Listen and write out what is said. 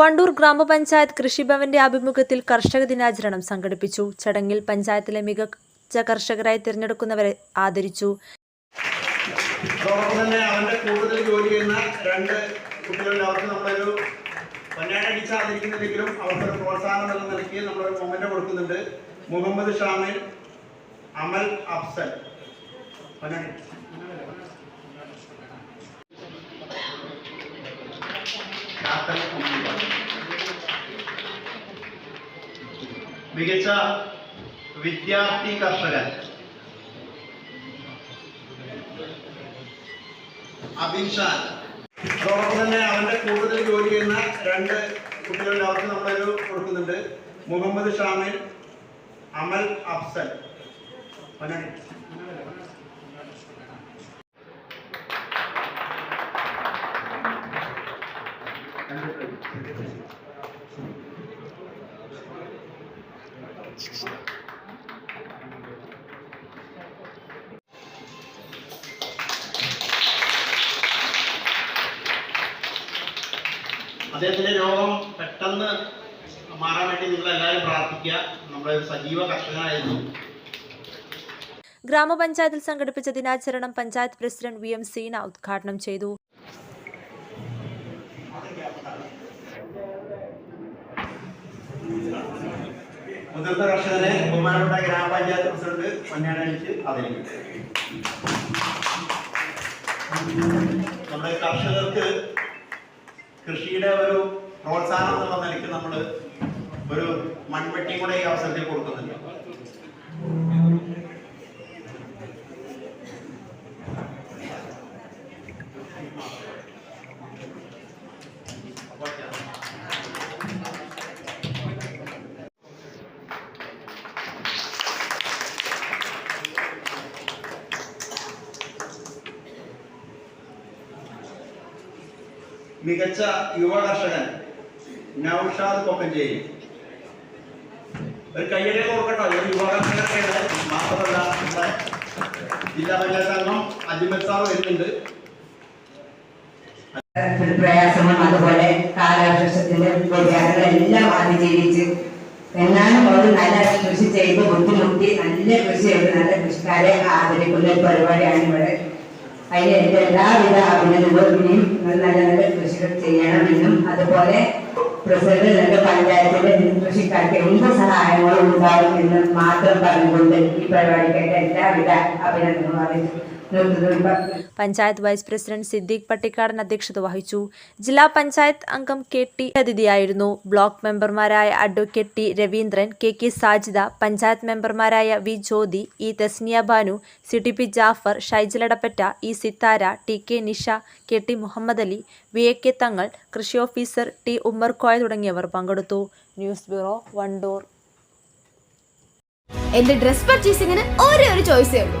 വണ്ടൂർ ഗ്രാമപഞ്ചായത്ത് കൃഷിഭവന്റെ ആഭിമുഖ്യത്തിൽ കർഷക ദിനാചരണം സംഘടിപ്പിച്ചു. ചടങ്ങിൽ പഞ്ചായത്തിലെ മികച്ച കർഷകരായി തിരഞ്ഞെടുക്കുന്നവരെ ആദരിച്ചു. ചെയ്യുന്ന രണ്ട് മൊമെന്റ് മുഹമ്മദ് ഷാമിൽ അമൽ അഫ്സൽ. പൊന്നാടി. മികച്ച വിദ്യാർത്ഥി കർഷകൻ. അഭിഷാൻ അതോടൊപ്പം തന്നെ അവന്റെ കൂടുതൽ ജോലി ചെയ്യുന്ന രണ്ട് കുട്ടികളുടെ അവർക്ക് നമ്മളൊരു കൊടുക്കുന്നുണ്ട്. മുഹമ്മദ് ഷാമിൽ അമൽ അഫ്സൽ. അദ്ദേഹത്തിന്റെ രോഗം പെട്ടെന്ന് മാറാൻ വേണ്ടി നിങ്ങൾ എല്ലാവരും പ്രാർത്ഥിക്കുക. നമ്മുടെ സജീവ കർഷകനായിരുന്നു. ഗ്രാമപഞ്ചായത്തിൽ സംഘടിപ്പിച്ച ദിനാചരണം panchayat president V M Seena ഉദ്ഘാടനം ചെയ്തു. മുതിർന്ന കർഷകനെ ബഹുമാനപ്പെട്ട ഗ്രാമപഞ്ചായത്ത് പ്രസിഡന്റ് പൊന്നാനടിച്ച് ആദരിക്കും. നമ്മുടെ കർഷകർക്ക് കൃഷിയുടെ ഒരു പ്രോത്സാഹനം എന്നുള്ള നിലയ്ക്ക് നമ്മൾ ഒരു മൺവെട്ടി കൂടെ ഈ അവസരത്തിൽ കൊടുക്കുന്നുണ്ട്. മികച്ച യുവ കർഷകൻ നൌഷാദ് കൊപ്പഞ്ചേരി ഒരു കയ്യടി കൊടുക്കട്ടോ. ഒരു യുവ കർഷകർക്കാണ് മാത്രമല്ല നമ്മുടെ ജില്ലാ പഞ്ചായത്ത് അംഗം അജിമത് സാർ വരുന്നുണ്ട്. പ്രയാസങ്ങളും അതുപോലെ കാലവർഷത്തിന്റെ വ്യതിയാനങ്ങൾ എല്ലാം അതിജീവിച്ച് എന്നാലും അവർ നല്ല കൃഷി ചെയ്ത് ബുദ്ധിമുട്ടി നല്ല കൃഷി ചെയ്ത് നല്ല കൃഷിക്കാരെ ആദരിക്കുന്ന ഒരു പരിപാടിയാണ് ഇവിടെ. അതിന് എന്റെ എല്ലാവിധ അഭിനന്ദനവും ഇനിയും നല്ല നല്ല കൃഷികൾ ചെയ്യണമെന്നും അതുപോലെ പ്രസിഡന്റ് രണ്ട് പഞ്ചായത്തിന്റെ കൃഷിക്കാർക്ക് എന്ത് സഹായങ്ങളും ഉണ്ടാകുമെന്നും മാത്രം പറഞ്ഞുകൊണ്ട് ഈ പരിപാടിക്കായിട്ട് എല്ലാവിധ അഭിനന്ദനവും അറിയിച്ചു. പഞ്ചായത്ത് വൈസ് പ്രസിഡന്റ് സിദ്ദീഖ് പട്ടിക്കാടൻ അധ്യക്ഷത വഹിച്ചു. ജില്ലാ പഞ്ചായത്ത് അംഗം കെ ടി അതിഥിയായിരുന്നു. ബ്ലോക്ക് മെമ്പർമാരായ advocate T Raveendran K K Sajida panchayat മെമ്പർമാരായ V Jyothi E Thasniya Banu C T P Jafar ഷൈജലടപ്പറ്റ E Sithara T K Nisha K T Muhammad Ali V A K Thangal കൃഷി officer T Ummer Koya തുടങ്ങിയവർ പങ്കെടുത്തു. News bureau Wandoor. എന്റെ dress പർച്ചേസിംഗിന് ഒരേ ഒരു ചോയ്സേ ഉള്ളൂ.